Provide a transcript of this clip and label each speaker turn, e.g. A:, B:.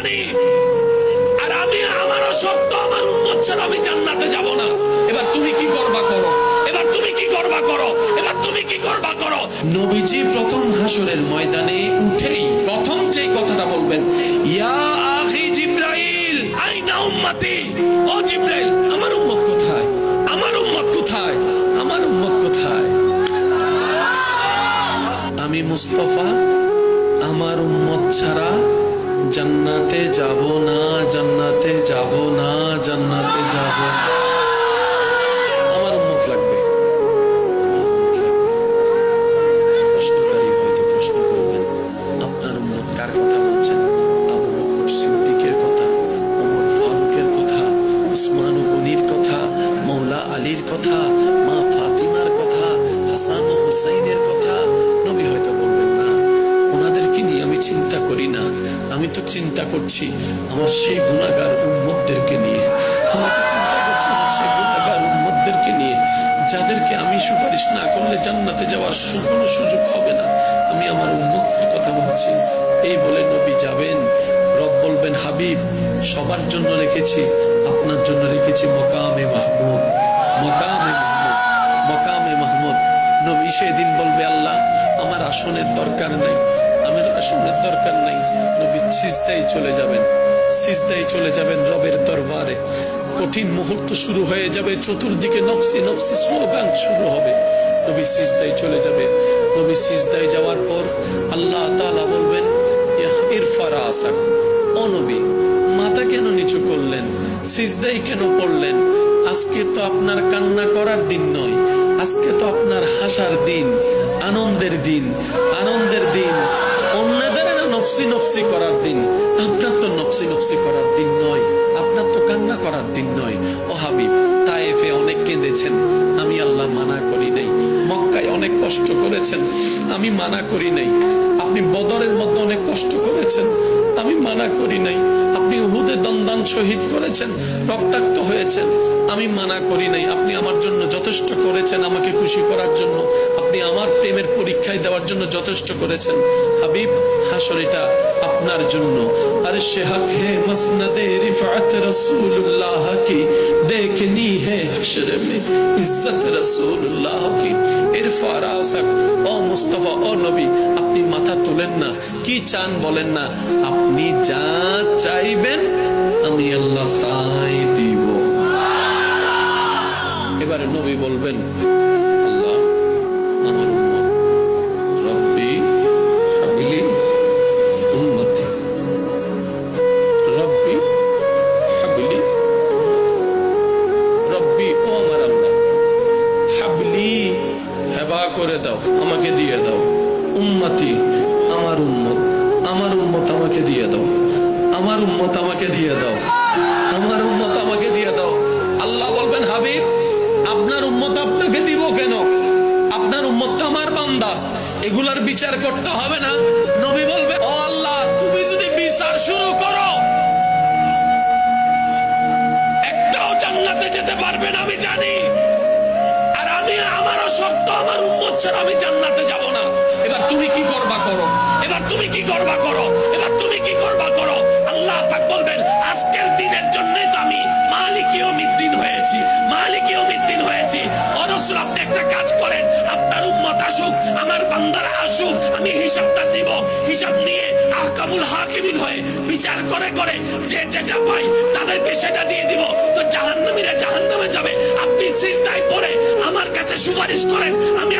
A: জানি। আর আমি আমার সত্য, আমার উন্মত ছাড়া আমি জান্নাতে যাব না। এবার তুমি কি গর্বা করো? এবার তুমি কি গর্বা করো? এবার তুমি কি গর্বা করো? নবীজি প্রথম হাসরের ময়দানে উঠেই প্রথম যে কথাটা বলবেন, ইয়া আখি জিব্রাইল, আইনা উম্মতি। ও জিব্রাইল, আমার উম্মত কোথায়? আমার উম্মত কোথায়? আমার উম্মত কোথায়? আমি মুস্তফা, আমার উম্মত ছাড়া জান্নাতে যাব না, জান্নাতে যাব না, জান্নাতে যাব। আমার উম্মত লাগবে। প্রশ্ন করবেন, আপনার কার কথা বলছেন? কথা ফারুকের কথা, উসমান কথা মৌলা আলীর কথা তো চিন্তা করছি, আমার সেই গুণাগার উম্মতদেরকে নিয়ে। আমাকে চিন্তা করছি আমার সেই গুণাগার উম্মতদেরকে নিয়ে, যাদেরকে আমি সুপারিশ না করলে জান্নাতে যাওয়ার কোনো সুযোগ হবে না। আমি আমার উন্মুক্তের কথা বলছি। এই বলে নবী যাবেন। রব বলবেন, হাবিব, সবার জন্য রেখেছি, আপনার জন্য রেখেছি মকামে মাহমুদ মকামে মাহমুদ মকামে মাহমুদ। নবী সেদিন বলবে, আল্লাহ, আমার আসনের দরকার নাই। আসনের দরকার নাই। নবী সিজদাই চলে যাবেন। সিজদাই চলে যাবেন রবের দরবারে। কঠিন মুহূর্ত শুরু হয়ে যাবে, চতুর্দিকে নফসি নফসি স্লোগান শুরু হবে। নবী সিজদাই চলে যাবে। নবী সিজদাই যাওয়ার পর আল্লাহ তাআলা বলবেন ইরফারা আসাক ও নবী, মাথা কেন নিচু করলেন? সিজদাই কেন পড়লেন? আজকে তো আপনার কান্না করার দিন নয়। আজকে তো আপনার হাসার দিন, আনন্দের দিন। নফসি নফসি করার দিন। আপনার তো নফসি নফসি করার দিন নয়। আপনার তো কান্না করার দিন নয়। ও হাবিব, তায়েফে অনেক কেঁদেছেন। আমি আল্লাহ মানা করি নাই। মক্কায় অনেক কষ্ট করেছেন। আমি মানা করি নাই। আপনি বদরের মধ্যে অনেক কষ্ট করেছেন। আমি মানা করি নাই। আপনি উহুদে দন্দান শহীদ করেছেন। রক্তাক্ত হয়েছেন। আমি মানা করি নাই। আপনি আমার জন্য যথেষ্ট করেছেন আমাকে খুশি করার জন্য। আপনি আমার প্রেমের পরীক্ষায় দেওয়ার জন্য যথেষ্ট করেছেন। হাবিব, হাসর এটা আপনার জন্য। আর সে হক হে মসনদে রিফাত কি? দেখনি হে মে ইজ্জত কি? ও মুস্তফা, ও নবী, আপনি মাথা তুলেন না। কি চান বলেন না? আপনি যা চাইবেন আমাকে দিয়ে দাও। উম্মতি, আমার উম্মত আমার উম্মত আমাকে দিয়ে দাও। আমার উম্মত আমাকে দিয়ে দাও। আমার উম্মত আমাকে দিয়ে দাও। আল্লাহ বলবেন, হাবিব, আপনার উম্মত আপনাকে দিব কেন? আপনার উম্মত আমার বান্দা। এগুলার বিচার করতে হবে না। নবী বলবে, ও আল্লাহ, তুমি যদি বিচার শুরু করো, একটাও জান্নাতে যেতে পারবে না, আমি জানি। আর আমি, আমারও সত্য, আমার উম্মত ছাড়া আমি জান্নাতে তুমি কি করবা করো? এবার তুমি কি করবা করো? আল্লাহ পাক বলবেন, আজকের দিনের জন্যই তো আমি মালিকীয় মিদ্দিন হয়েছি। মালিকীয় মিদ্দিন হয়েছি। অরসুল, আপনি একটা কাজ করেন। আপনার উম্মত আসুক, আমার বান্দারা আসুক, আমি হিসাবটা দিব। হিসাব নিয়ে আহকামুল হাকিমিন হয়ে বিচার করে করে যে যেটা পাই তাদেরকে সেটা দিয়ে দিব। তো জাহান্নামীরা জাহান্নামে যাবে। আপনি সিজদায় পড়ে আমার কাছে সুপারিশ করেন। আমি